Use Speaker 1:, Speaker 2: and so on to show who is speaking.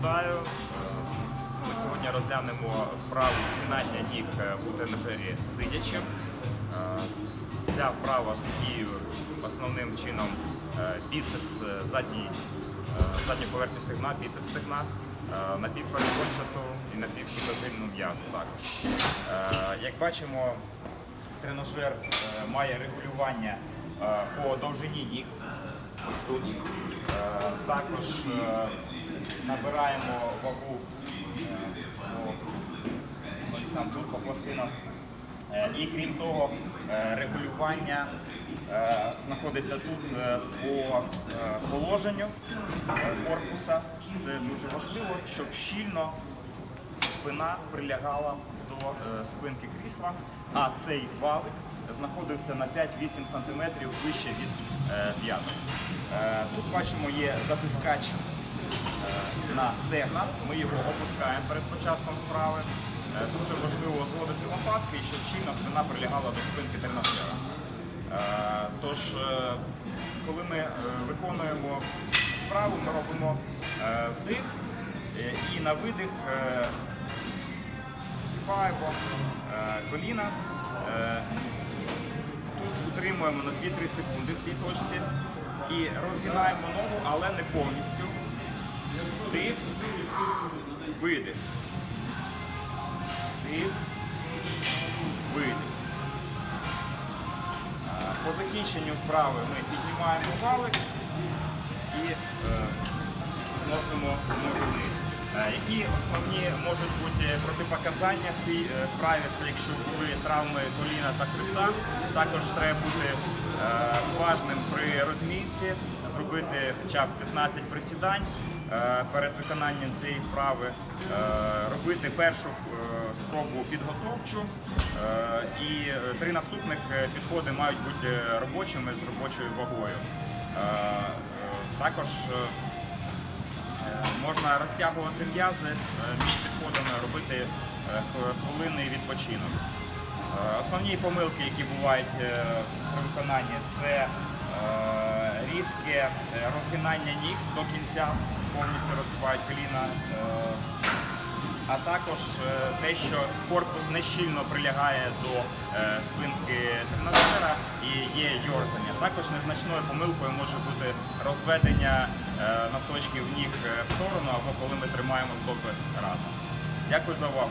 Speaker 1: Вітаю. Е, Ми сьогодні розглянемо вправу згинання ніг е, у тренажері сидячи. Е, Ця вправа задіює основним чином біцепс задній, задню поверхню стегна, біцепс стегна, напівперекончату і напівсікотильну м'язу також. Як бачимо, тренажер має регулювання по довжині ніг. Також набираємо вагу е, по- сам тут по пластинах. Е, І крім того, е, регулювання знаходиться тут по положенню корпуса. Це дуже важливо, щоб щільно спина прилягала до спинки крісла, а цей валик знаходився на 5-8 см вище від. Е, Тут бачимо є затискач на стегна. Ми його опускаємо перед початком вправи. Е, Дуже важливо зводити лопатки, щоб щільно спина прилягала до спинки тренажера. Е, Тож, е, коли ми виконуємо вправу, ми робимо вдих і на видих згибаємо коліна. Тут утримуємо на 2-3 секунди в цій точці і розгинаємо ногу, але не повністю. Вдих, видих. Вдих, видих. По закінченню вправи ми піднімаємо валик і е, зносимо ноги вниз. Е, Які основні можуть бути протипоказання в цій е, вправі? Це якщо були травми коліна та хребта, також треба бути уважним при розмінці, зробити хоча б 15 присідань перед виконанням цієї вправи, е, робити першу е, спробу підготовчу, е, і е, три наступних е, підходи мають бути е, робочими з робочою вагою. Е, е, Також е, Е, Можна розтягувати м'язи е, між підходами, робити е, хвилинний відпочинок. Е, Основні помилки, які бувають е, при виконанні, це е, різке розгинання ніг до кінця, повністю розгибають коліна. е, А також е, те, що корпус нещільно прилягає до е, спинки тренажера і є йорзання. Також незначною помилкою може бути розведення носочків ніг в сторону або коли ми тримаємо стопи разом. Дякую за увагу.